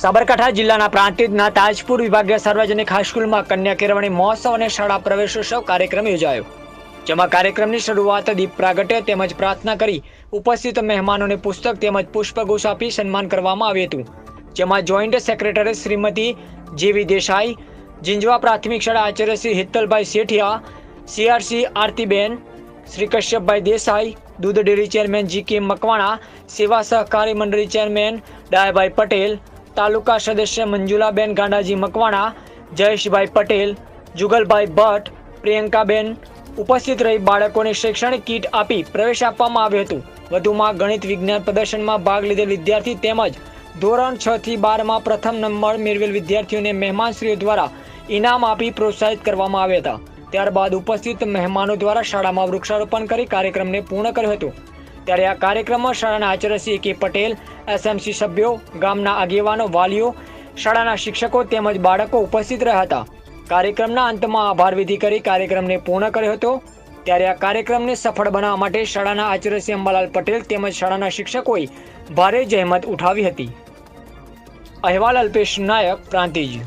સાબરકાંઠા જિલ્લાના પ્રાંતિજના તાજપુર વિભાગીય સાર્વજનિક હાઈસ્કૂલમાં કન્યા કેળવણી મહોત્સવ અને શાળા પ્રવેશોત્સવ કાર્યક્રમ યોજાયો. જેમાં કાર્યક્રમની શરૂઆત દીપ પ્રાગટ્ય તેમજ પ્રાર્થના કરી ઉપસ્થિત મહેમાનોને પુસ્તક તેમજ પુષ્પગુચ્છ આપી સન્માન કરવામાં આવ્યું હતું. જેમાં જોઈન્ટ સેક્રેટરી શ્રીમતી જેવી દેસાઈ, જીંજવા પ્રાથમિક શાળા આચાર્ય શ્રી હિત્તલભાઈ સેઠિયા સીઆરસી આરતીબેન, શ્રી કશ્યપભાઈ દેસાઈ દૂધ ડેરી ચેરમેન જી કે મકવાણા, સેવા સહકારી મંડળી ચેરમેન ડાયાભાઈ પટેલ તાલુકા સદસ્ય મંજુલાબેન ગાંડાજી મકવાણા, જયેશભાઈ પટેલ, જુગલભાઈ ભટ્ટ, પ્રિયંકાબેન ઉપસ્થિત રહી બાળકોને શૈક્ષણિક કીટ આપી પ્રવેશ આપવામાં આવ્યો હતો. વધુમાં ગણિત વિજ્ઞાન પ્રદર્શનમાં ભાગ લીધેલ વિદ્યાર્થી તેમજ ધોરણ છ થી બારમાં પ્રથમ નંબર મેળવેલ વિદ્યાર્થીઓને મહેમાનશ્રીઓ દ્વારા ઇનામ આપી પ્રોત્સાહિત કરવામાં આવ્યા હતા. ત્યારબાદ ઉપસ્થિત મહેમાનો દ્વારા શાળામાં વૃક્ષારોપણ કરી કાર્યક્રમને પૂર્ણ કર્યો હતો. ત્યારે આ કાર્યક્રમમાં શાળાના આચાર્ય શ્રી કે પટેલ, એસએમસી સભ્યો, ગામના આગેવાનો, વાલીઓ, શાળાના શિક્ષકો તેમજ બાળકો ઉપસ્થિત રહ્યા હતા. કાર્યક્રમના અંતમાં આભાર વિધિ કરી કાર્યક્રમને પૂર્ણ કર્યો હતો. ત્યારે આ કાર્યક્રમને સફળ બનાવવા માટે શાળાના આચાર્ય શ્રી અંબાલાલ પટેલ તેમજ શાળાના શિક્ષકોએ ભારે જહેમત ઉઠાવી હતી. અહેવાલ અલ્પેશ નાયક, પ્રાંતિજ.